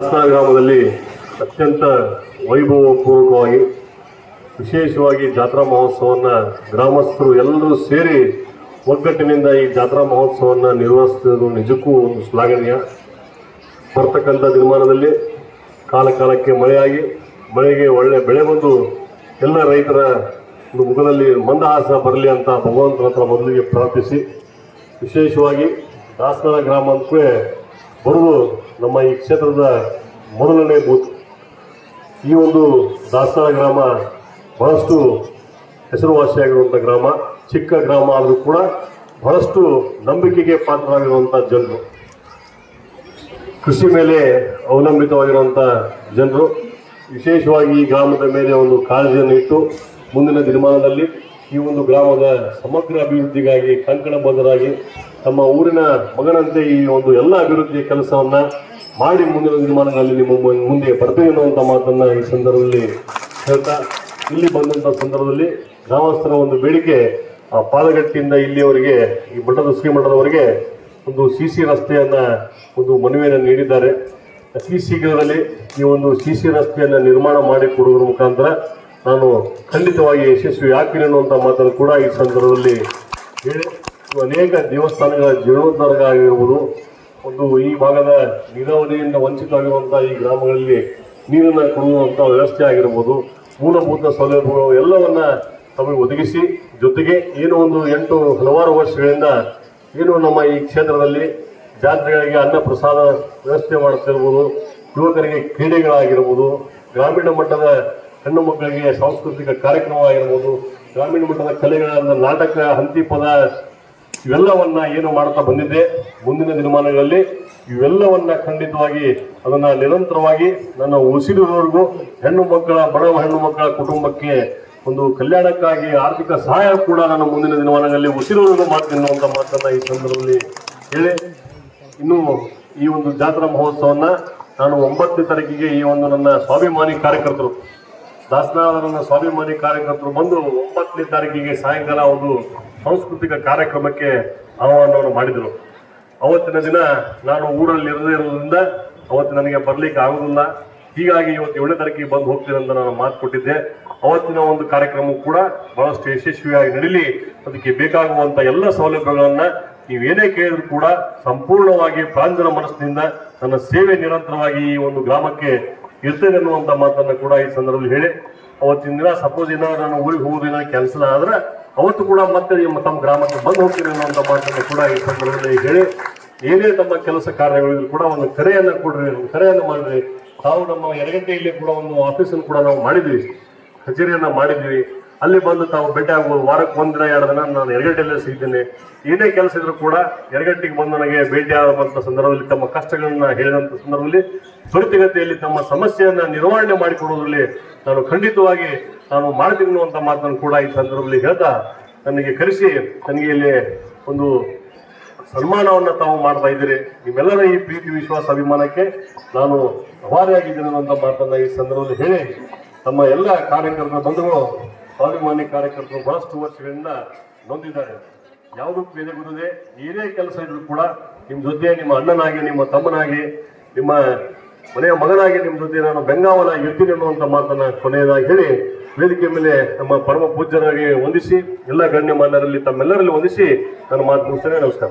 ಗ್ರಾಮದಲ್ಲಿ ಅತ್ಯಂತ ವೈಭವಪೂರ್ವಕವಾಗಿ, ವಿಶೇಷವಾಗಿ ಜಾತ್ರಾ ಮಹೋತ್ಸವವನ್ನು ಗ್ರಾಮಸ್ಥರು ಎಲ್ಲರೂ ಸೇರಿ ಒಗ್ಗಟ್ಟಿನಿಂದ ಈ ಜಾತ್ರಾ ಮಹೋತ್ಸವವನ್ನು ನಿರ್ವಹಿಸುವುದು ನಿಜಕ್ಕೂ ಒಂದು ಶ್ಲಾಘನೀಯ. ಬರ್ತಕ್ಕಂಥ ದಿನಮಾನದಲ್ಲಿ ಕಾಲ ಕಾಲಕ್ಕೆ ಮಳೆಯಾಗಿ, ಮಳೆಗೆ ಒಳ್ಳೆ ಬೆಳೆ ಬಂದು ಎಲ್ಲ ರೈತರ ಒಂದು ಮುಖದಲ್ಲಿ ಮಂದಹಾಸ ಬರಲಿ ಅಂತ ಭಗವಂತನ ಹತ್ರ ಮೊದಲಿಗೆ ಪ್ರಾರ್ಥಿಸಿ, ವಿಶೇಷವಾಗಿ ದಾಸನ ಗ್ರಾಮ ಬರುವುದು ನಮ್ಮ ಈ ಕ್ಷೇತ್ರದ ಮೊದಲನೇ ಬೂತ್. ಈ ಒಂದು ದಾಸ್ತಾನ ಗ್ರಾಮ ಬಹಳಷ್ಟು ಹೆಸರುವಾಸಿಯಾಗಿರುವಂಥ ಗ್ರಾಮ, ಚಿಕ್ಕ ಗ್ರಾಮ ಆದರೂ ಕೂಡ ಬಹಳಷ್ಟು ನಂಬಿಕೆಗೆ ಪಾತ್ರರಾಗಿರುವಂಥ ಜನರು. ಕೃಷಿ ಮೇಲೆ ಅವಲಂಬಿತವಾಗಿರುವಂಥ ಜನರು. ವಿಶೇಷವಾಗಿ ಈ ಗ್ರಾಮದ ಮೇಲೆ ಒಂದು ಕಾಳಜಿಯನ್ನು ಇಟ್ಟು ಮುಂದಿನ ದಿನಮಾನದಲ್ಲಿ ಈ ಒಂದು ಗ್ರಾಮದ ಸಮಗ್ರ ಅಭಿವೃದ್ಧಿಗಾಗಿ ಕಂಕಣಬದ್ಧರಾಗಿ ತಮ್ಮ ಊರಿನ ಮಗನಂತೆ ಈ ಒಂದು ಎಲ್ಲ ಅಭಿವೃದ್ಧಿಯ ಕೆಲಸವನ್ನ ಮಾಡಿ ಮುಂದಿನ ದಿನಮಾನಗಳಲ್ಲಿ ನಿಮ್ಮ ಮುಂದೆ ಬರ್ತೇವೆ ಅನ್ನುವಂಥ ಮಾತನ್ನ ಈ ಸಂದರ್ಭದಲ್ಲಿ ಹೇಳ್ತಾ, ಇಲ್ಲಿ ಬಂದಂಥ ಸಂದರ್ಭದಲ್ಲಿ ಗ್ರಾಮಸ್ಥರ ಒಂದು ಬೇಡಿಕೆ, ಆ ಪಾದಗಟ್ಟಿಯಿಂದ ಇಲ್ಲಿಯವರೆಗೆ, ಈ ಮಠದ ಶ್ರೀಮಠದವರೆಗೆ ಒಂದು ಸಿ ಸಿ ರಸ್ತೆಯನ್ನ ಒಂದು ಮನವಿಯನ್ನು ನೀಡಿದ್ದಾರೆ. ಅತಿ ಶೀಘ್ರದಲ್ಲಿ ಈ ಒಂದು ಸಿ ಸಿ ರಸ್ತೆಯನ್ನು ನಿರ್ಮಾಣ ಮಾಡಿ ಕೊಡುವುದರ ಮುಖಾಂತರ ನಾನು ಖಂಡಿತವಾಗಿ ಯಶಸ್ವಿ ಆಗ್ತೀನಿ ಅನ್ನುವಂಥ ಮಾತನ್ನು ಕೂಡ ಈ ಸಂದರ್ಭದಲ್ಲಿ ಹೇಳಿ ಅನೇಕ ದೇವಸ್ಥಾನಗಳ ಜೀರ್ಣೋದ್ಧಾರ ಒಂದು ಈ ಭಾಗದ ನೀರಾವರಿಯಿಂದ ವಂಚಿತವಾಗಿರುವಂತಹ ಈ ಗ್ರಾಮಗಳಲ್ಲಿ ನೀರನ್ನು ಕೊಡುವಂಥ ವ್ಯವಸ್ಥೆ ಆಗಿರ್ಬೋದು. ಮೂಲಭೂತ ಸೌಲಭ್ಯಗಳು ಎಲ್ಲವನ್ನ ತಮಗೆ ಒದಗಿಸಿ, ಜೊತೆಗೆ ಏನು ಒಂದು ಎಂಟು ಹಲವಾರು ವರ್ಷಗಳಿಂದ ಏನು ನಮ್ಮ ಈ ಕ್ಷೇತ್ರದಲ್ಲಿ ಜಾತ್ರೆಗಳಿಗೆ ಅನ್ನ ಪ್ರಸಾದ ವ್ಯವಸ್ಥೆ ಮಾಡುತ್ತಿರ್ಬೋದು, ಯುವಕರಿಗೆ ಕ್ರೀಡೆಗಳಾಗಿರ್ಬೋದು, ಗ್ರಾಮೀಣ ಮಟ್ಟದ ಹೆಣ್ಣು ಮಕ್ಕಳಿಗೆ ಸಾಂಸ್ಕೃತಿಕ ಕಾರ್ಯಕ್ರಮ ಆಗಿರ್ಬೋದು ಗ್ರಾಮೀಣ ಮಟ್ಟದ ಕಲೆಗಳಾದ ನಾಟಕ, ಹಂತಿಪದ ಇವೆಲ್ಲವನ್ನ ಏನು ಮಾಡ್ತಾ ಬಂದಿದ್ದೆ ಮುಂದಿನ ದಿನಮಾನಗಳಲ್ಲಿ ಇವೆಲ್ಲವನ್ನ ಖಂಡಿತವಾಗಿ ಅದನ್ನ ನಿರಂತರವಾಗಿ ನನ್ನ ಉಸಿರಿರೋವರೆಗೂ ಹೆಣ್ಣು ಮಕ್ಕಳ ಬಡವ ಹೆಣ್ಣು ಮಕ್ಕಳ ಕುಟುಂಬಕ್ಕೆ ಒಂದು ಕಲ್ಯಾಣಕ್ಕಾಗಿ ಆರ್ಥಿಕ ಸಹಾಯ ಕೂಡ ನಾನು ಮುಂದಿನ ದಿನಮಾನಗಳಲ್ಲಿ ಉಸಿರುವರೆಗೂ ಮಾಡ್ತೀನಿ ಅಂತ ಮಾತನ್ನ ಈ ಸಂದರ್ಭದಲ್ಲಿ ಹೇಳಿ. ಇನ್ನು ಈ ಒಂದು ಜಾತ್ರಾ ಮಹೋತ್ಸವನ್ನ ನಾನು ಒಂಬತ್ತನೇ ತಾರೀಕಿಗೆ ಈ ಒಂದು ನನ್ನ ಸ್ವಾಭಿಮಾನಿ ಕಾರ್ಯಕರ್ತರು ದಾಸನಾಳರನ್ನ ಸ್ವಾಭಿಮಾನಿ ಕಾರ್ಯಕರ್ತರು ಬಂದು ಒಂಬತ್ತನೇ ತಾರೀಕಿಗೆ ಸಾಯಂಕಾಲ ಒಂದು ಸಾಂಸ್ಕೃತಿಕ ಕಾರ್ಯಕ್ರಮಕ್ಕೆ ಆಹ್ವಾನವನ್ನು ಮಾಡಿದರು. ಅವತ್ತಿನ ದಿನ ನಾನು ಊರಲ್ಲಿ ಇರದೇ ಇರೋದ್ರಿಂದ ಅವತ್ತು ನನಗೆ ಬರ್ಲಿಕ್ಕೆ ಆಗುದಿಲ್ಲ. ಹೀಗಾಗಿ ಇವತ್ತು ಏಳನೇ ತಾರೀಕಿಗೆ ಬಂದು ಹೋಗ್ತೀನಿ ಅಂತ ನಾನು ಮಾತು ಕೊಟ್ಟಿದ್ದೆ. ಅವತ್ತಿನ ಒಂದು ಕಾರ್ಯಕ್ರಮ ಕೂಡ ಬಹಳಷ್ಟು ಯಶಸ್ವಿಯಾಗಿ ನಡೀಲಿ. ಅದಕ್ಕೆ ಬೇಕಾಗುವಂತ ಎಲ್ಲ ಸೌಲಭ್ಯಗಳನ್ನ ನೀವೇನೇ ಕೇಳಿದ್ರು ಕೂಡ ಸಂಪೂರ್ಣವಾಗಿ ಪ್ರಾಂಜನ ಮನಸ್ಸಿನಿಂದ ನನ್ನ ಸೇವೆ ನಿರಂತರವಾಗಿ ಈ ಒಂದು ಗ್ರಾಮಕ್ಕೆ ಇರ್ತೇನೆ ಅನ್ನುವಂಥ ಮಾತನ್ನು ಕೂಡ ಈ ಸಂದರ್ಭದಲ್ಲಿ ಹೇಳಿ, ಅವತ್ತಿನ ದಿನ ಸಪೋಸ್ ಏನಾದ್ರು ನಾನು ಊರಿಗೆ ಹೋಗೋದಿನ ಕ್ಯಾನ್ಸಲ್ ಆದ್ರೆ ಅವತ್ತು ಕೂಡ ಮತ್ತೆ ನಿಮ್ಮ ತಮ್ಮ ಗ್ರಾಮಕ್ಕೆ ಬಂದು ಹೋಗ್ತೀನಿ ಅನ್ನುವಂಥ ಮಾತನ್ನು ಕೂಡ ಈ ಸಂದರ್ಭದಲ್ಲಿ ಹೇಳಿ, ಏನೇ ತಮ್ಮ ಕೆಲಸ ಕಾರ್ಯಗಳಿಗೂ ಕೂಡ ಒಂದು ಕರೆಯನ್ನು ಕೊಡ್ರಿ, ಒಂದು ಕರೆಯನ್ನು ಮಾಡ್ರಿ. ತಾವು ನಮ್ಮ ಯರಗಟ್ಟೆಯಲ್ಲಿ ಕೂಡ ಒಂದು ಆಫೀಸನ್ನು ಕೂಡ ನಾವು ಮಾಡಿದ್ವಿ, ಕಚೇರಿಯನ್ನು ಮಾಡಿದ್ವಿ. ಅಲ್ಲಿ ಬಂದು ತಾವು ಭೇಟಿ ಆಗ್ಬೋದು. ವಾರಕ್ಕೆ ಒಂದಿನ ಎರಡು ದಿನ ನಾನು ಎರಗಂಟೆಯಲ್ಲೇ ಸಿಗ್ತೀನಿ. ಏನೇ ಕೆಲಸ ಇದ್ರೂ ಕೂಡ ಎರಗಟ್ಟಿಗೆ ಬಂದು ನನಗೆ ಭೇಟಿ ಆದಂಥ ಸಂದರ್ಭದಲ್ಲಿ, ತಮ್ಮ ಕಷ್ಟಗಳನ್ನ ಹೇಳಿದಂಥ ಸಂದರ್ಭದಲ್ಲಿ, ತ್ವರಿತಗತಿಯಲ್ಲಿ ತಮ್ಮ ಸಮಸ್ಯೆಯನ್ನ ನಿರ್ವಹಣೆ ಮಾಡಿಕೊಡೋದ್ರಲ್ಲಿ ನಾನು ಖಂಡಿತವಾಗಿ ನಾನು ಮಾಡ್ತೀನಿ ಅನ್ನುವಂಥ ಮಾತನ್ನು ಕೂಡ ಈ ಸಂದರ್ಭದಲ್ಲಿ ಹೇಳ್ತಾ ನನಗೆ ಕರೆಸಿ, ನನಗೆ ಇಲ್ಲಿ ಒಂದು ಸನ್ಮಾನವನ್ನ ತಾವು ಮಾಡ್ತಾ ಇದ್ದೀರಿ. ನಿಮ್ಮೆಲ್ಲರ ಈ ಪ್ರೀತಿ, ವಿಶ್ವಾಸ, ಅಭಿಮಾನಕ್ಕೆ ನಾನು ಅಭಾರಿಯಾಗಿದ್ದೇನೆ ಅನ್ನುವಂಥ ಮಾತನ್ನ ಈ ಸಂದರ್ಭದಲ್ಲಿ ಹೇಳಿ, ತಮ್ಮ ಎಲ್ಲ ಕಾರ್ಯಕರ್ತರ ಬಂಧುಗಳು ಸ್ವಾಭಿಮಾನಿ ಕಾರ್ಯಕರ್ತರು ಬಹಳಷ್ಟು ವರ್ಷಗಳಿಂದ ನೊಂದಿದ್ದಾರೆ. ಯಾವುದಕ್ಕೂ ಗುರುದೇ ಏನೇ ಕೆಲಸ ಇದ್ರು ಕೂಡ ನಿಮ್ಮ ಜೊತೆ, ನಿಮ್ಮ ಅಣ್ಣನಾಗಿ, ನಿಮ್ಮ ತಮ್ಮನಾಗಿ, ನಿಮ್ಮ ಮನೆಯ ಮಗನಾಗಿ ನಿಮ್ಮ ಜೊತೆ ನಾನು ಬೆಂಗಾವಲಾಗಿ ಇರ್ತೀನಿ ಅನ್ನುವಂಥ ಮಾತನ್ನ ಕೊನೆಯದಾಗಿ ಹೇಳಿ, ವೇದಿಕೆ ಮೇಲೆ ನಮ್ಮ ಪರಮ ಪೂಜ್ಯರಾಗಿ ವಂದಿಸಿ, ಎಲ್ಲ ಗಣ್ಯಮಾನ್ಯರಲ್ಲಿ ತಮ್ಮೆಲ್ಲರಲ್ಲಿ ವಂದಿಸಿ ನನ್ನ ಮಾತು ಮುಗಿಸ್ತೇನೆ. ನಮಸ್ಕಾರ.